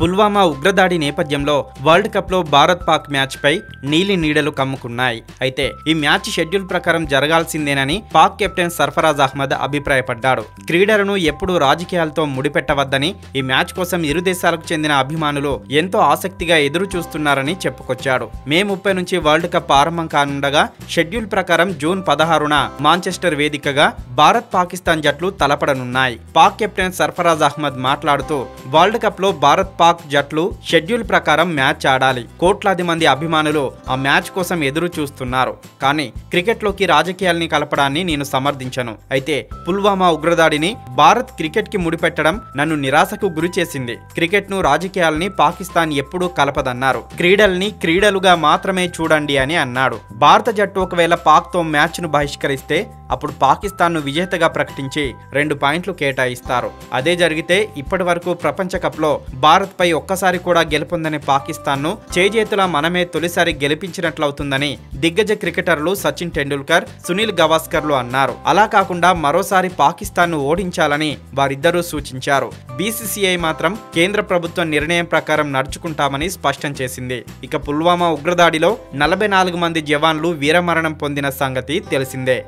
పుల్వామా ఉగ్రదాడి నేపథ్యంలో వరల్డ్ కప్లో భారత్ పాక్ మ్యాచ్పై నీలి నీడలు కమ్ముకున్నాయి. అయితే ఈ మ్యాచ్ షెడ్యూల్ ప్రకారం జరగాల్సిందేనని పాక్ కెప్టెన్ సర్ఫరాజ్ అహ్మద్ అభిప్రాయపడ్డాడు. క్రీడలను ఎప్పుడూ రాజకీయాలతో ముడిపెట్టవద్దని ఈ మ్యాచ్ కోసం ఇరు దేశాలకు చెందిన అభిమానులు ఎంతో ఆసక్తిగా ఎదురు చూస్తున్నారని చెప్పుకొచ్చాడు. మే ముప్పై నుంచి వరల్డ్ కప్ ఆరంభం కానుండగా షెడ్యూల్ ప్రకారం జూన్ పదహారున మాంచెస్టర్ వేదికగా భారత్ పాకిస్తాన్ జట్లు తలపడనున్నాయి. పాక్ కెప్టెన్ సర్ఫరాజ్ అహ్మద్ మాట్లాడుతూ వరల్డ్ కప్లో భారత్ పాక్ జట్లు షెడ్యూల్ ప్రకారం మ్యాచ్ ఆడాలి. కోట్లాది మంది అభిమానులు ఆ మ్యాచ్ కోసం ఎదురు చూస్తున్నారు. కానీ క్రికెట్లోకి రాజకీయాల్ని కలపడాన్ని నేను సమర్థించను. అయితే పుల్వామా ఉగ్రదాడిని భారత్ క్రికెట్కి ముడిపెట్టడం నన్ను నిరాశకు గురి చేసింది. క్రికెట్ను రాజకీయాల్ని పాకిస్తాన్ ఎప్పుడూ కలపదన్నారు. క్రీడల్ని క్రీడలుగా మాత్రమే చూడండి అని అన్నాడు. భారత జట్టు ఒకవేళ పాక్తో మ్యాచ్ను బహిష్కరిస్తే అప్పుడు పాకిస్తాన్ను విజేతగా ప్రకటించి రెండు పాయింట్లు కేటాయిస్తారు. అదే జరిగితే ఇప్పటి వరకు ప్రపంచ భారత్ పై ఒక్కసారి కూడా గెలుపొందని పాకిస్తాన్ను చేజేతులా మనమే తొలిసారి గెలిపించినట్లవుతుందని దిగ్గజ క్రికెటర్లు సచిన్ టెండూల్కర్ సునీల్ గవాస్కర్లు అన్నారు. అలా కాకుండా మరోసారి పాకిస్తాన్ను ఓడించాలని వారిద్దరూ సూచించారు. బీసీసీఐ మాత్రం కేంద్ర ప్రభుత్వం నిర్ణయం ప్రకారం నడుచుకుంటామని స్పష్టం చేసింది. ఇక పుల్వామా ఉగ్రదాడిలో నలభై నాలుగు మంది జవాన్లు వీరమరణం పొందిన సంగతి తెలిసిందే.